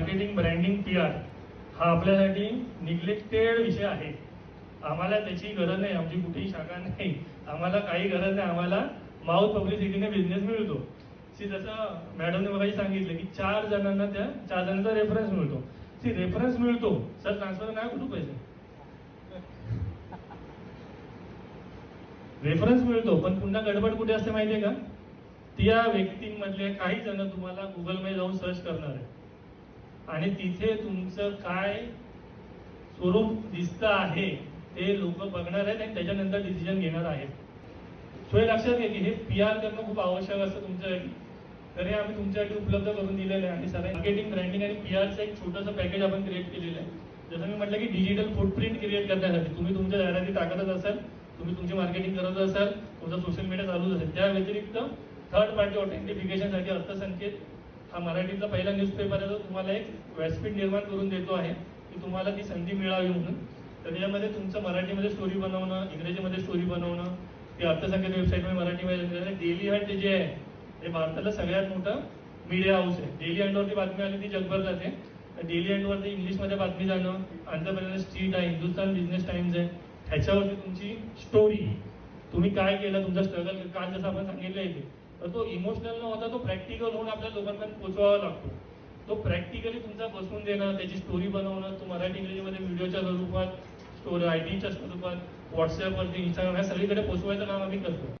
Marketing branding P R हा आपल्यासाठी neglected विषय आहे. आम्हाला त्याची गरज नाही. आमची कुठेही शाखा नाही. आम्हाला काही गरज नाही. आम्हाला माउथ पब्लिसिटीने बिझनेस मिळतो. सी जसं मॅडमने मला सांगितलं की चार जणांना त्या चार जणांचा रेफरन्स मिळतो. सी रेफरन्स मिळतो. सर ट्रान्सफर नाही कुठं पैसे? रेफरन्स मिळतो पण पुन्हा गडबड कुठे असते माहितीये का? त्या व्यक्तींमधले काही जण तुम्हाला गुगलमध्ये जाऊन सर्च करणार आहे आणि तिथे तुमचं काय स्वरूप दिसतं आहे ते लोक बघणार आहेत आणि त्याच्यानंतर डिसिजन घेणार आहेत. सो हे लक्षात घ्या की हे पी आर करणं खूप आवश्यक असतं तुमच्यासाठी तर हे आम्ही तुमच्यासाठी उपलब्ध करून दिलेलं आहे. आणि सगळ्या मार्केटिंग ब्रँडिंग आणि पी आरचं एक छोटंसं पॅकेज आपण क्रिएट केलेलं आहे. जसं मी म्हटलं की डिजिटल फुटप्रिंट क्रिएट करण्यासाठी. तुम्ही तुमच्या जाहिराती टाकतच असाल तुम्ही तुमची मार्केटिंग करत असाल तुमचा सोशल मीडिया चालूच असेल त्या व्यतिरिक्त थर्ड पार्टी ऑथेंटिफिकेशनसाठी अर्थसंकेत हा मराठीतला पहिला न्यूजपेपर आहे जो तुम्हाला एक व्यासपीठ निर्माण करून देतो आहे. की तुम्हाला ती संधी मिळावी म्हणून. तर त्याच्यामध्ये तुमचं मराठीमध्ये स्टोरी बनवणं इंग्रजीमध्ये स्टोरी बनवणं ते अर्थसंकेत वेबसाईटमध्ये मराठीमध्ये डेली हंट जे आहे हे भारतातलं सगळ्यात मोठं मीडिया हाऊस आहे. डेली हंटवरती बातमी आली ती जगभर जाते. तर डेली हंटवरती इंग्लिशमध्ये बातमी जाणं आंध्रप्रदेश स्ट्रीट आहे हिंदुस्तान बिझनेस टाइम्स आहे. ह्याच्यावरती तुमची स्टोरी तुम्ही काय केलं तुमचा स्ट्रगल काल जसं आपण सांगितलं इथे तर तो इमोशनल न होता तो प्रॅक्टिकल होऊन आपल्या लोकांपर्यंत पोहोचवावा लागतो. तो प्रॅक्टिकली तुमचा बसवून देणं त्याची स्टोरी बनवणं तो मराठी इंग्रजीमध्ये व्हिडिओच्या स्वरूपात स्टोरी आयडीच्या स्वरूपात व्हॉट्सअपवरती इंस्टाग्राम ह्या सगळीकडे पोचवायचं काम आम्ही करतो.